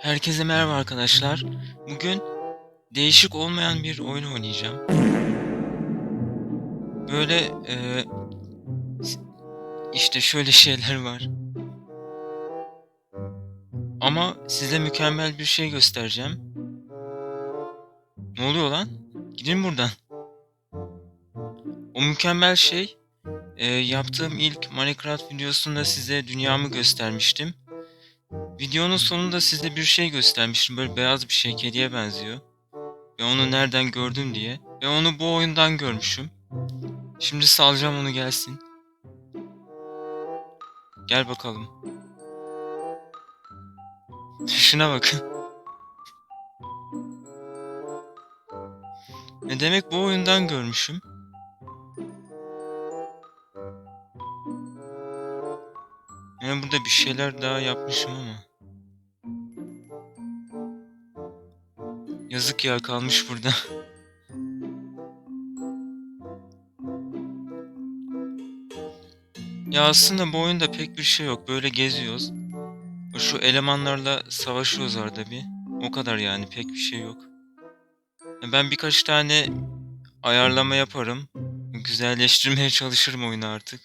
Herkese merhaba arkadaşlar. Bugün değişik olmayan bir oyun oynayacağım. Böyle e, işte şöyle şeyler var. Ama size mükemmel bir şey göstereceğim. Ne oluyor lan? Gidin buradan. O mükemmel şey e, yaptığım ilk Minecraft videosunda size dünyamı göstermiştim. Videonun sonunda size bir şey göstermiştim. Böyle beyaz bir şey kediye benziyor. Ve onu nereden gördüm diye. Ve onu bu oyundan görmüşüm. Şimdi salacağım onu gelsin. Gel bakalım. Şuna bakın. Ne demek bu oyundan görmüşüm? Yani burada bir şeyler daha yapmışım ama. Yazık ya kalmış burada. ya aslında bu oyunda pek bir şey yok. Böyle geziyoruz. Şu elemanlarla savaşıyoruz arada bir. O kadar yani pek bir şey yok. Ben birkaç tane ayarlama yaparım. Güzelleştirmeye çalışırım oyunu artık.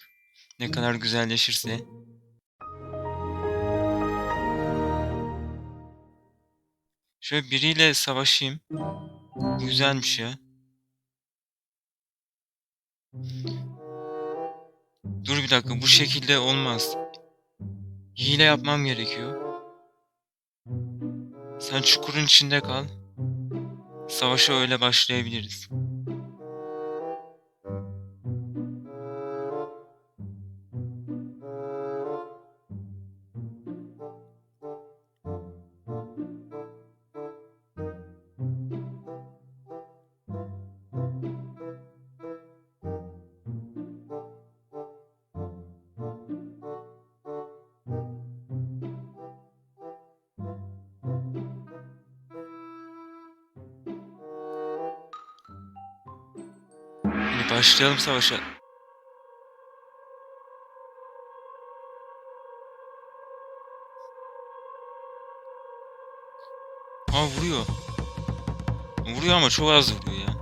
Ne kadar güzelleşirse. Şöyle biriyle savaşayım. Güzelmiş ya. Dur bir dakika bu şekilde olmaz. Hile yapmam gerekiyor. Sen çukurun içinde kal. Savaşa öyle başlayabiliriz. Hadi başlayalım savaşa. Aa vuruyor. Vuruyor ama çok az vuruyor ya.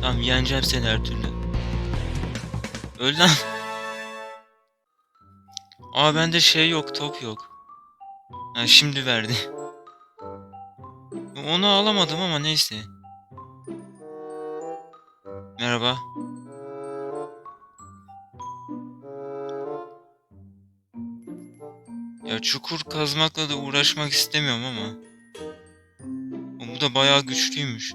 Tamam yeneceğim seni her türlü. Öl lan. Aa bende şey yok top yok. Ha, şimdi verdi. Onu alamadım ama neyse. Merhaba. Ya çukur kazmakla da uğraşmak istemiyorum ama. Bu da bayağı güçlüymüş.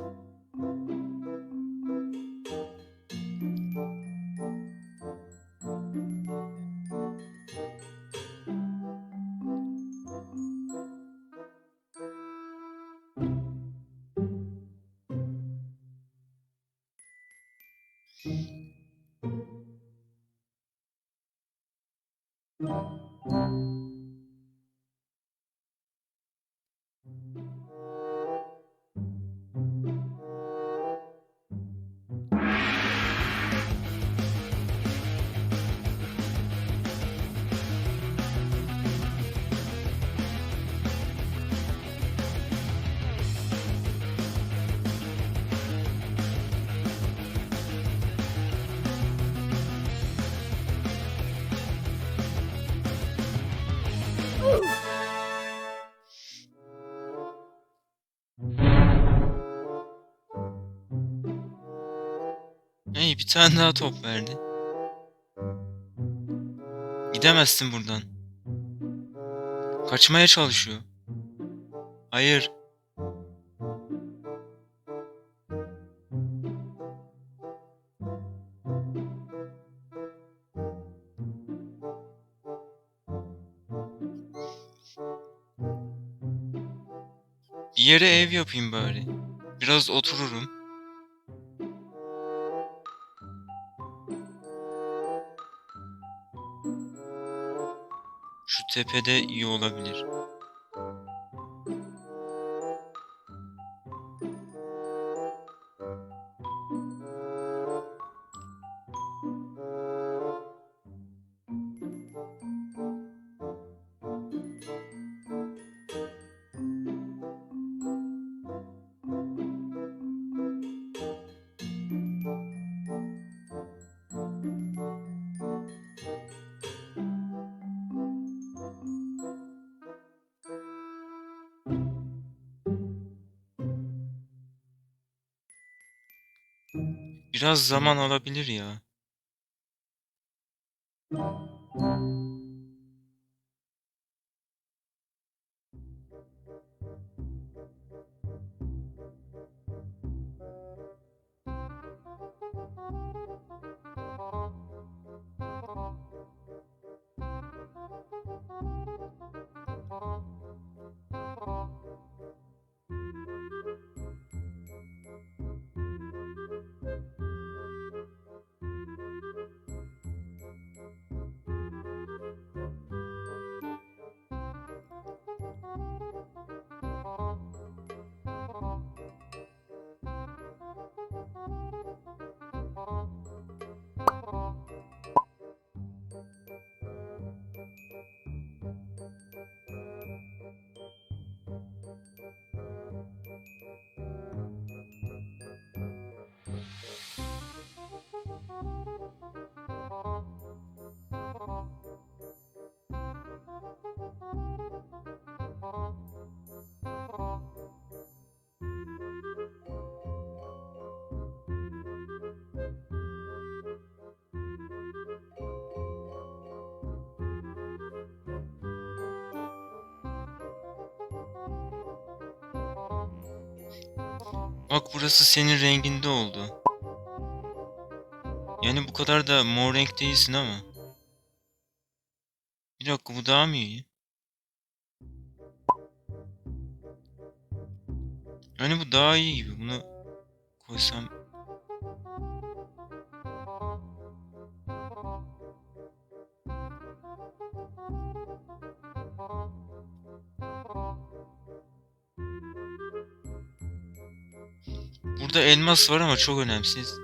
Hey bir tane daha top verdi. Gidemezsin buradan. Kaçmaya çalışıyor. Hayır. Bir yere ev yapayım bari. Biraz otururum. Şu tepede iyi olabilir. Biraz zaman alabilir ya. Bak burası senin renginde oldu. Yani bu kadar da mor renk değilsin ama. Bir dakika bu daha mı iyi? Yani bu daha iyi gibi. Bunu koysam Burada elmas var ama çok önemsiz.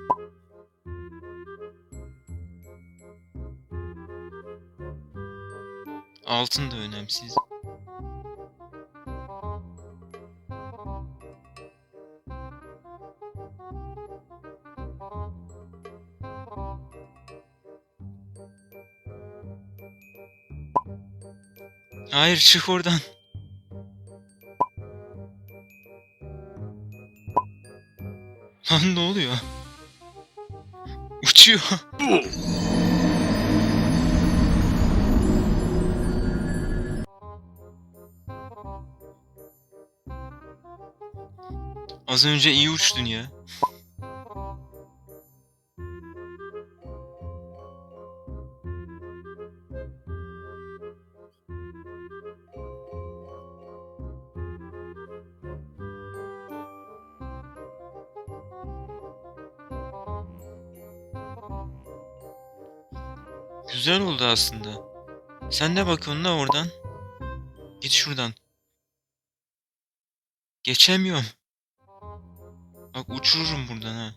Altın da önemsiz. Hayır çık oradan. Lan ne oluyor? Uçuyor. Az önce iyi uçtun ya. Güzel oldu aslında. Sen de bakıyorsun da oradan. Git şuradan. Geçemiyorum. Bak uçururum buradan ha.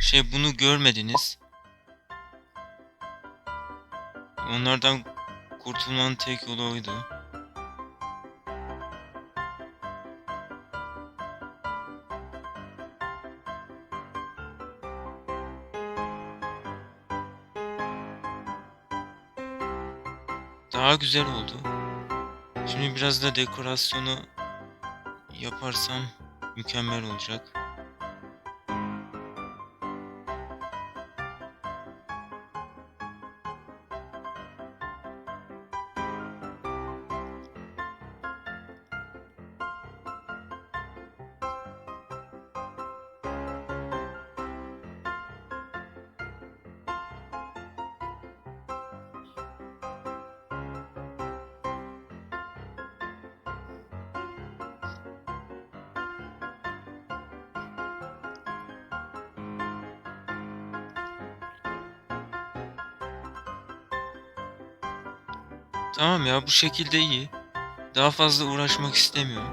Şey bunu görmediniz. Onlardan kurtulmanın tek yolu oydu. Daha güzel oldu. Şimdi biraz da dekorasyonu yaparsam mükemmel olacak. Tamam ya bu şekilde iyi. Daha fazla uğraşmak istemiyorum.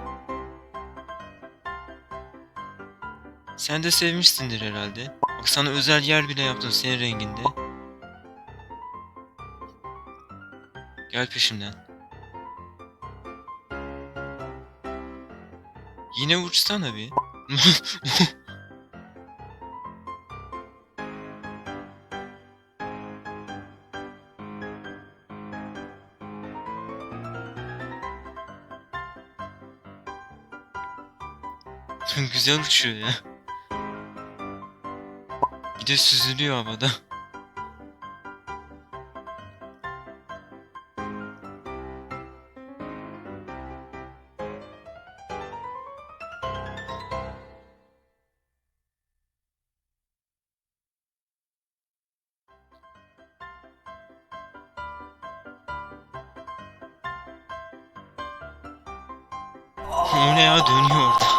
Sen de sevmişsindir herhalde. Bak sana özel yer bile yaptım senin renginde. Gel peşimden. Yine uçsana bir. Güzel uçuyor ya. Bir de süzülüyor havada. O ne ya dönüyor orada.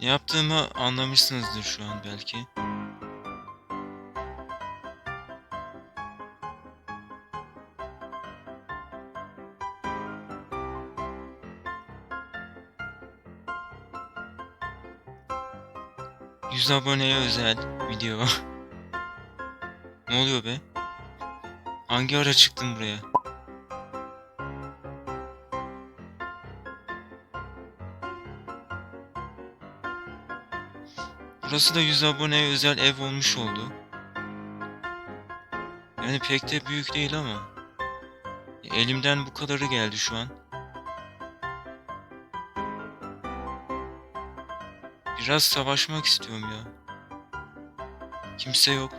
Yaptığımı anlamışsınızdır şu an belki. Yüz aboneye özel video. ne oluyor be? Hangi ara çıktın buraya? Burası da 100 aboneye özel ev olmuş oldu. Yani pek de büyük değil ama. Elimden bu kadarı geldi şu an. Biraz savaşmak istiyorum ya. Kimse yok.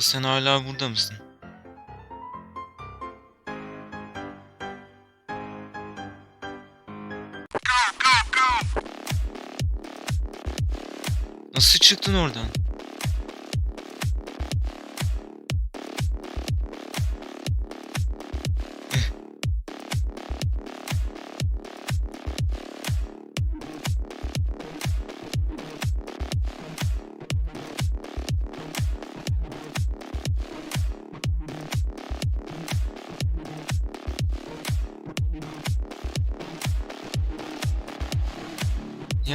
Sen hala burada mısın? Nasıl çıktın oradan?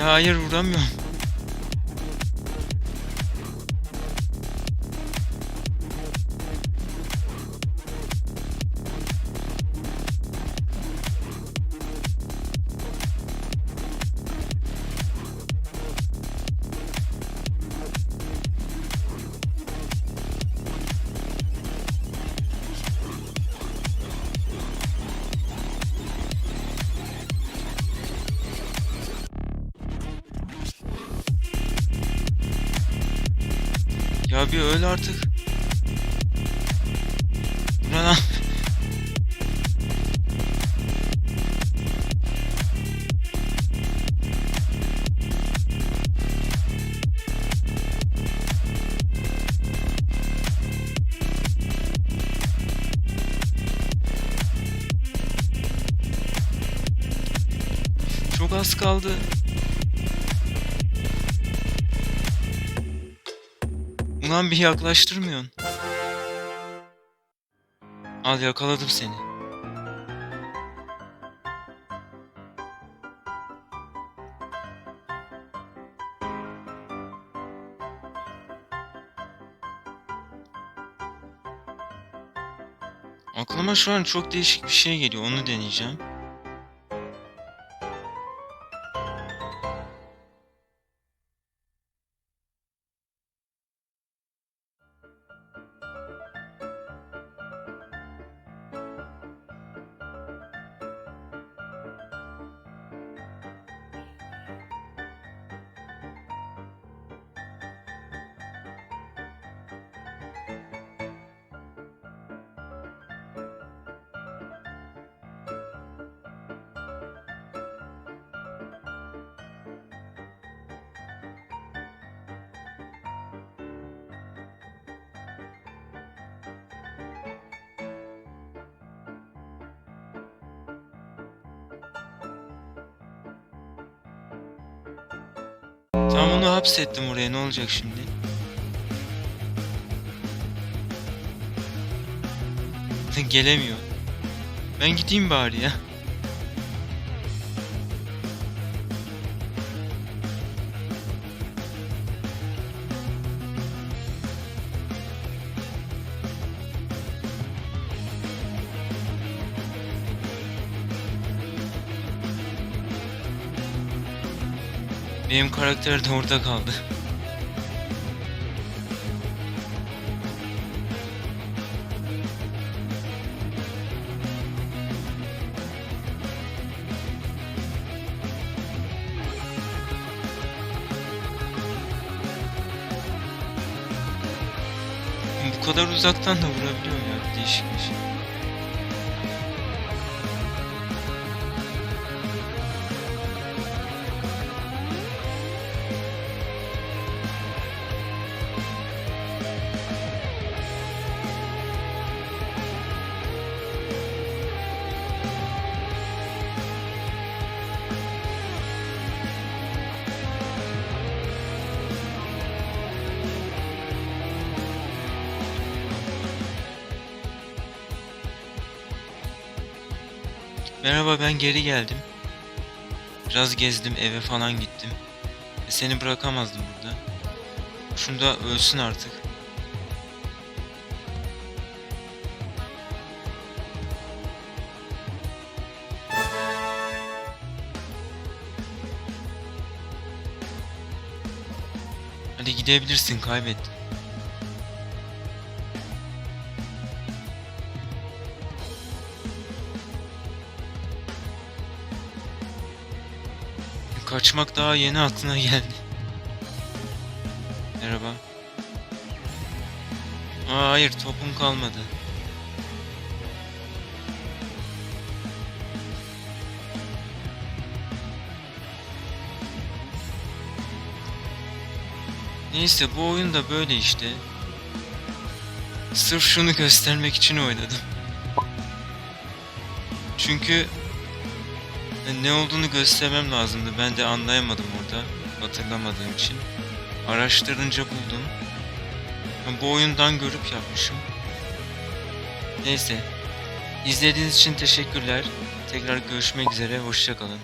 Hayır vuramıyorum. Bir öl artık. Bu ne lan? Çok az kaldı. Ulan bir yaklaştırmıyorsun. Al yakaladım seni. Aklıma şu an çok değişik bir şey geliyor. Onu deneyeceğim. Tam onu hapsettim oraya ne olacak şimdi? Gelemiyor. Ben gideyim bari ya. Benim karakter de orada kaldı. Bu kadar uzaktan da vurabiliyor ya. Değişikmiş. Merhaba ben geri geldim. Biraz gezdim eve falan gittim. E, seni bırakamazdım burada. Şunu da ölsün artık. Hadi gidebilirsin kaybettin. Kaçmak daha yeni aklına geldi. Merhaba. Aa, hayır topum kalmadı. Neyse bu oyun da böyle işte. Sırf şunu göstermek için oynadım. Çünkü e, ne olduğunu göstermem lazımdı. Ben de anlayamadım orada. Hatırlamadığım için. Araştırınca buldum. Bu oyundan görüp yapmışım. Neyse. İzlediğiniz için teşekkürler. Tekrar görüşmek üzere. Hoşçakalın.